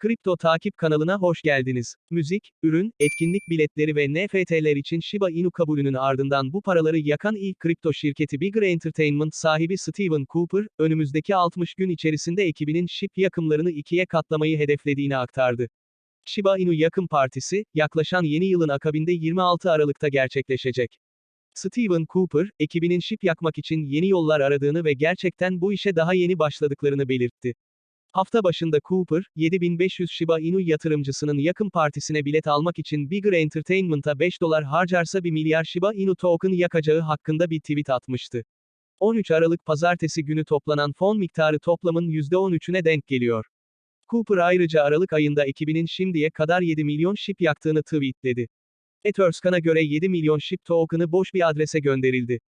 Kripto Takip kanalına hoş geldiniz. Müzik, ürün, etkinlik biletleri ve NFT'ler için Shiba Inu kabulünün ardından bu paraları yakan ilk kripto şirketi Bigger Entertainment sahibi Steven Cooper, önümüzdeki 60 gün içerisinde ekibinin SHIB yakımlarını ikiye katlamayı hedeflediğini aktardı. Shiba Inu yakım partisi, yaklaşan yeni yılın akabinde 26 Aralık'ta gerçekleşecek. Steven Cooper, ekibinin SHIB yakmak için yeni yollar aradığını ve gerçekten bu işe daha yeni başladıklarını belirtti. Hafta başında Cooper, 7500 Shiba Inu yatırımcısının yakın partisine bilet almak için Bigger Entertainment'a 5 dolar harcarsa 1 milyar Shiba Inu token yakacağı hakkında bir tweet atmıştı. 13 Aralık pazartesi günü toplanan fon miktarı toplamın %13'üne denk geliyor. Cooper ayrıca Aralık ayında ekibinin şimdiye kadar 7 milyon SHIB yaktığını tweetledi. Etherscan'a göre 7 milyon SHIB token'ı boş bir adrese gönderildi.